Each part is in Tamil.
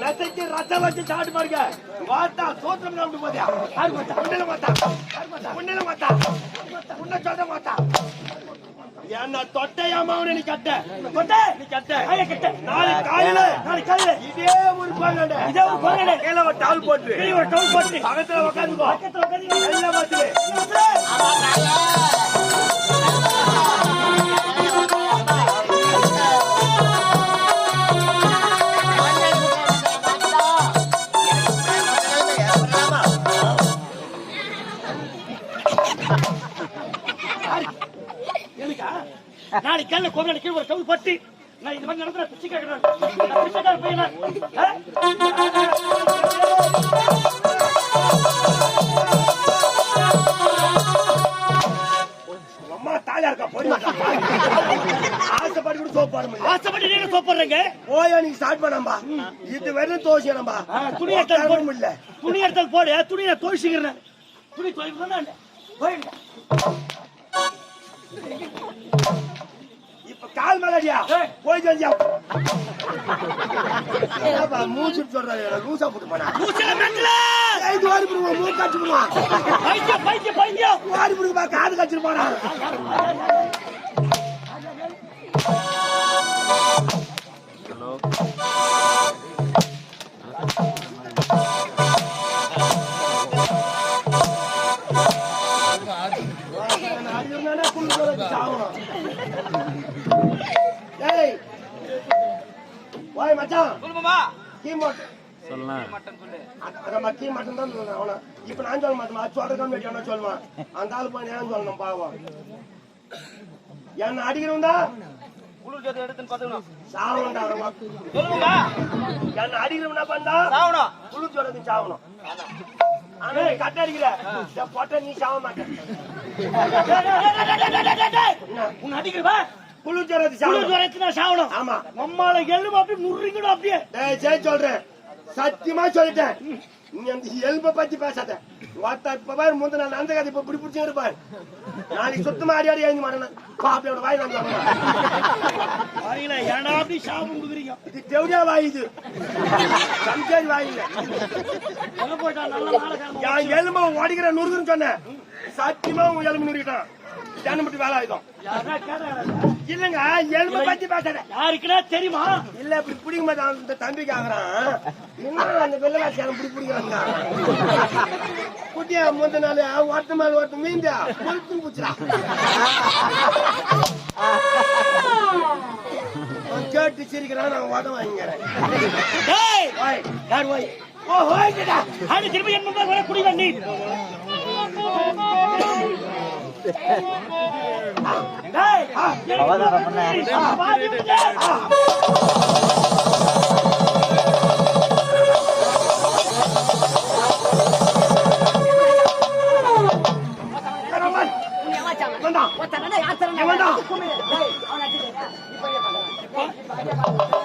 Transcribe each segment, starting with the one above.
நெசைக்கு ரத்தம் வச்சு சாப்பிட்டு பாருங்க வாத்தா சோத்திரம் சாப்பிட்டு போதியா? யாரு மாத்தா உன்னில மாத்தா உன்னில மாத்தா உன்ன சொல்ற மாத்தா என்ன தொட்டையா மவன நீ கட்ட. கொட்ட நீ கட்ட. காய கட்ட. நாளைக்கு காலையில நாளைக்கு காலையில இதே ஒரு கோயிலாண்ட இதே ஒரு கோயிலாண்ட. கீழே ஒரு டவுல் போட்டு பெரிய ஒரு டவுல் போட்டு பக்கத்துல உட்காந்துக்கோ பக்கத்துல உட்கார்ந்து எல்லாம் பார்த்து எனக்கா நாளைக்கு காலையில கோவிலாண்ட கீழே ஒரு டவுல் போட்டு நான் இந்த மாதிரி நடக்கிற பிச்சை கேட்கிறேன். பிச்சைக்கார பையனா? அம்மா தாலியா இருக்கா? போய் ஆசைப்பட்டு கூட நீங்க சோப்படுறீங்க? போயா நீ ஸ்டார்ட் பண்ணாம்பா. இது வெறும் தோசை நம்பா துணி எடுத்தால் போடு. முடியல துணி எடுத்தால் போடு. துணி நான் துணி துவைக்கிறேன் போயிடுங்க. இப்ப கால் மேலடியா. போய் சொல்லியா மூச்சு சொல்றாரு லூசா போட்டு போனா. வாரி போடுவோம் மூக்கு பைத்தியம் வாரி போடுவா காது காய்ச்சி போனா. மச்சான் கீ மட்டன் கீ மட்டன் தான் சொல்றேன் அவன இப்ப நான் சொல்ல மாட்டேன் அது சொல்றதுக்கு வேண்டிய என்ன சொல்லுவான் அந்த ஆளு போய் ஏன் சொல்லணும் பாவம் என்ன அடிக்கணும் தான் குளிர் ஜோதி எடுத்துன்னு பாத்துக்கணும் சாவணும்டா சொல்லுமாமா என்ன அடிக்கணும் என்ன பண்ணா சாவணும் குளிர் சொல்றது சாவணும் ஆனா நீ கட்ட அடிக்கிற இந்த பொட்டை நீ சாவ மாட்டேன் உன் அடிக்கிறவா சாவணும். ஜுரத்துக்கு நான் சாவணும். ஆமா. அம்மால எலும்பு அப்படியே முறிங்கடும் அப்படியே. டேய் சரி சொல்றேன். சத்தியமா சொல்லிட்டேன். நீ அந்த எலும்ப பத்தி பேசாத. ஒருத்தா இப்ப பாரு முந்தின நாள் அந்த கதை இப்ப பிடிச்சி இருப்பாரு. நாளைக்கு சுத்தமா அடி அடி எழுந்து மாட்டேன் பாப்பியோட வாய் நான் ஏன்டா அப்படி சாபம் கொடுக்குறீங்க இது தேவடியா வாய் இது. சம்சாரி வாய் இல்ல. என் எலும்ப உடைக்கிற நுறுக்குன்னு சொன்னேன். சத்தியமா உன் எலும்பு நுறுக்கிட்டான். ஜனப்பட்டு வேலை ஆயுதம் இல்லங்க எலும்ப பத்தி பேசாத. யாருக்குன்னா தெரியுமா? இல்ல இப்படி பிடிக்க மாட்டான் அந்த தம்பி கேக்குறான் என்ன அந்த வெள்ளை சேலம் இப்படி பிடிக்கிறாங்க குட்டியா முந்த நாள் ஒருத்த மேல ஒருத்த மீந்தா? பொறுத்து புச்சுடா. கேட்டு சிரிக்கிறான் நான் உதவ வாங்கிறேன் ஓய் யார் போய் ஓ ஹோய்டா அது திரும்பி என் முன்னாடி வர குடி வண்டி அவதாரம் பண்ண வந்தான் எவன்டா நல்ல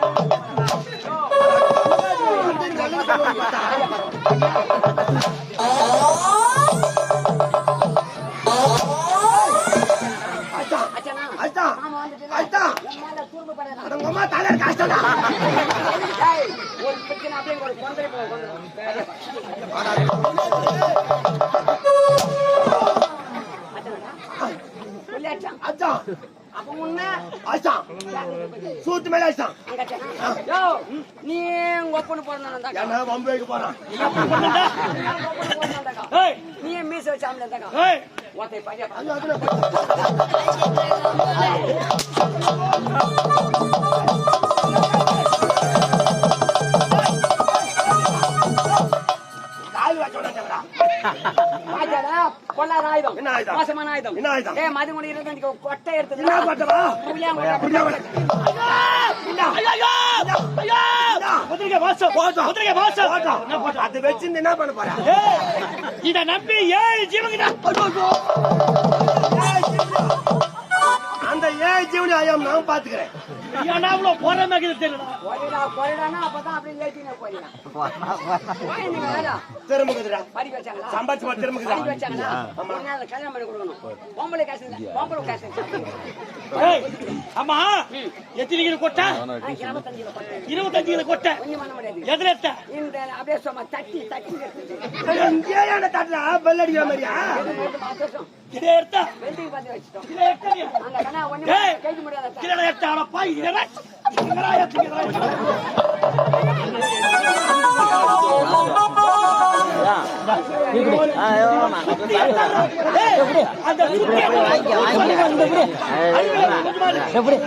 அட உங்க அம்மா தலை கஷ்டம்டா சூத்து மேல நீ உங்க ஒப்பனு பிறந்தாண்டா என்ன பம்பைக்கு போறான். ஏய் நீ மீச வச்சாமல ஏய் ஒத்தை பையா? மோசமான ஆயுதம்? ஏ மது முடி இருந்து கொட்டை எடுத்தது அது வச்சிருந்து என்ன பண்ண போற இத நம்பி ஏழு ஜீவங்கிட்ட அந்த ஏன் ஜீவனி ஐயம் நான் பாத்துக்கிறேன் ஏன்னா அவ்வளவு போற மாதிரி தெரியல போயிடா போயிடானா அப்பதான் அப்படியே ஏத்தினே போயிடா போய் நீங்க வேலை திரும்புகுதுடா படிக்க வச்சாங்களா? சம்பாதிச்சு படிக்க திரும்புகுதா வச்சாங்களா? ஒரு நாள் கல்யாணம் பண்ணி கொடுக்கணும். பொம்பளை காசு பொம்பளை காசு அம்மா எத்தனை கிலோ கொட்டை. இருபத்தஞ்சு கிலோ கொட்டை. எதுல எடுத்த? இந்த அப்படியே சும்மா தட்டி தட்டி. மாதிரியா? எப்படி?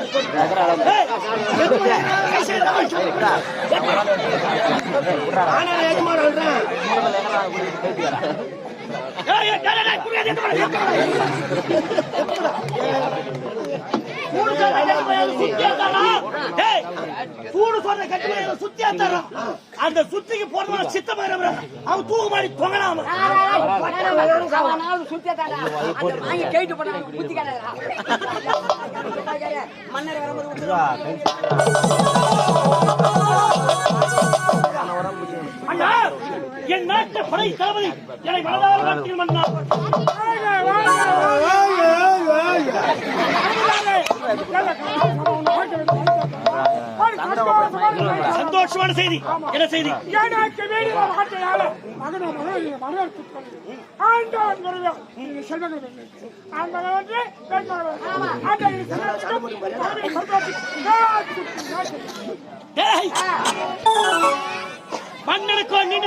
சூடு சொல்ற சுத்தியா அந்த சுத்திக்கு போறவன் சித்தமா அவன் தூக்கு மாடி தொங்கலாம மன்னர் வரும்போது படை தளபதி என்னை மனதார வாழ்க்கையில் மன்னா சந்தோஷமான செய்தி. என்ன செய்தி? எனக்கு வேண்டிய வார்த்தையால மகன் மகன் ஆண்டவன் செல்வங்கள் வந்து ஆண்டவன்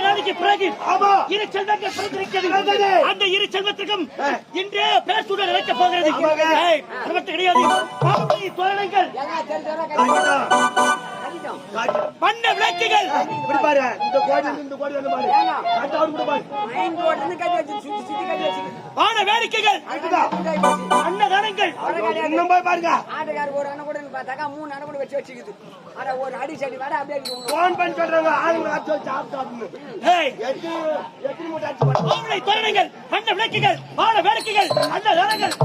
நாளைக்கு பிறகு ஆமா. இரு செல்வங்கள் பிறந்திருக்கிறது. அந்த இரு செல்வத்திற்கும் இன்றே பேசுடன் நடக்க போகிறது. கிடையாது. தோரணங்கள். வண்ண விளக்குகள். இப்படி பாரு. இந்த கோடி இருந்து இந்த கோடி வந்து பாரு. கட்ட அவுட் கூட பாரு. மெயின் ரோட்ல இருந்து கட்டி வச்சு சுத்தி சுத்தி கட்டி வச்சு வான வேடிக்கைகள். அன்னதானங்கள். இன்னும் போய் பாருங்க. பார்த்தாக்கா மூணு கூட வச்சு வச்சுக்குது. ஆனா ஒரு அடி சடி வர அப்படியே. போன் பண்ணி சொல்றாங்க ஆளுங்க ஆச்சு வச்சு எத்தனை மூட்டை விளக்குகள்